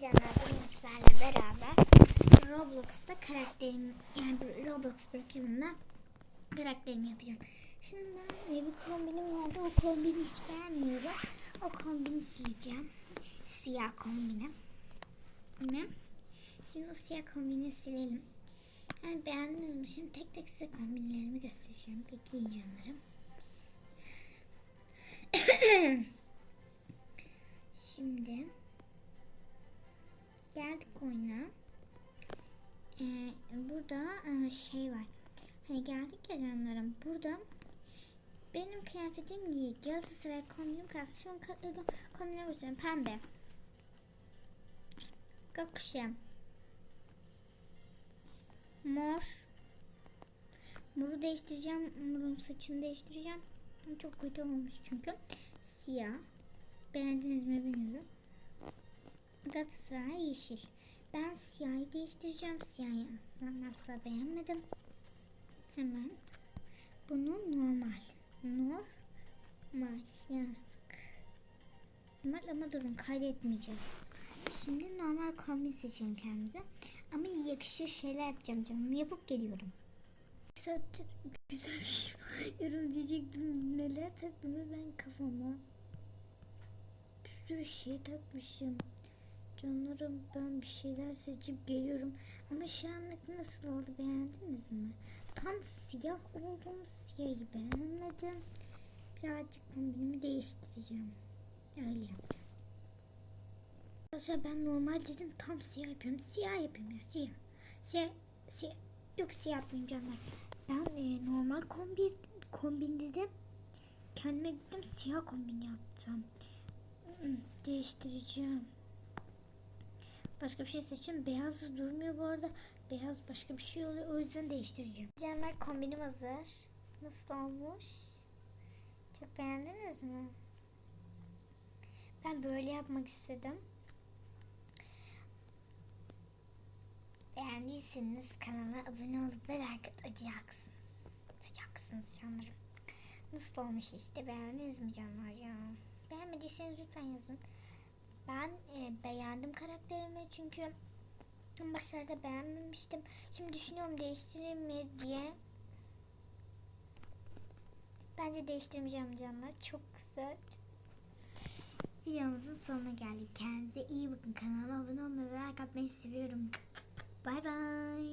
Canlar bugün sizlerle beraber Roblox'ta karakterim yani Roblox bırakımında karakterimi yapacağım. Şimdi ben e, bir kombinim vardı o kombini hiç beğenmiyorum. O kombini sileceğim. Siyah kombini. Ne? Şimdi o siyah kombini silelim. Yani beğendiniz mi? Şimdi tek tek size kombinlerimi göstereceğim. Bekleyin canlarım. oyuna. Ee, burada e, şey var. Hani geldik ya canlarım. Burada benim kıyafetim giy. Galatasaray kombinim kalsın. An katladım. Kombinim üstüne pembe. Gökkuşağı. Mor. Moru değiştireceğim. Morun saçını değiştireceğim. Çok kötü olmuş çünkü. Siyah. Beğendiniz mi bilmiyorum. Galatasaray yeşil. Ben siyahı değiştireceğim. Siyahı asla asla beğenmedim. Hemen bunu normal. Normal yazdık. Normal ama durun kaydetmeyeceğiz. Şimdi normal kombin seçelim kendimize. Ama yakışır şeyler yapacağım canım. Yapıp geliyorum. Güzel, bir şey yorum diyecektim. Neler taktım ben kafama. Bir sürü şey takmışım. Canlarım ben bir şeyler seçip geliyorum. Ama şu nasıl oldu beğendiniz mi? Tam siyah oldum. Siyahı beğenmedim. Birazcık kombinimi değiştireceğim. Öyle yapacağım. Arkadaşlar ben normal dedim tam siyah yapıyorum. Siyah yapıyorum ya siyah. Siyah, siyah. Yok siyah yapmayayım canlar. Ben e, normal kombin, kombin dedim. Kendime gittim siyah kombin yaptım. Mm, Değiştireceğim. Başka bir şey seçeceğim. Beyaz durmuyor bu arada. Beyaz başka bir şey oluyor. O yüzden değiştireceğim. Canlar kombinim hazır. Nasıl olmuş? Çok beğendiniz mi? Ben böyle yapmak istedim. Beğendiyseniz kanala abone olup ve like atacaksınız. Atacaksınız canlarım. Nasıl olmuş işte beğendiniz mi canlar ya? Beğenmediyseniz lütfen yazın. Ben e, beğendim karakterimi çünkü başlarda beğenmemiştim. Şimdi düşünüyorum değiştireyim mi diye. Bence değiştirmeyeceğim canlar. Çok güzel. Videomuzun sonuna geldik. Kendinize iyi bakın. Kanalıma abone olmayı ve like atmayı seviyorum. Bay bay.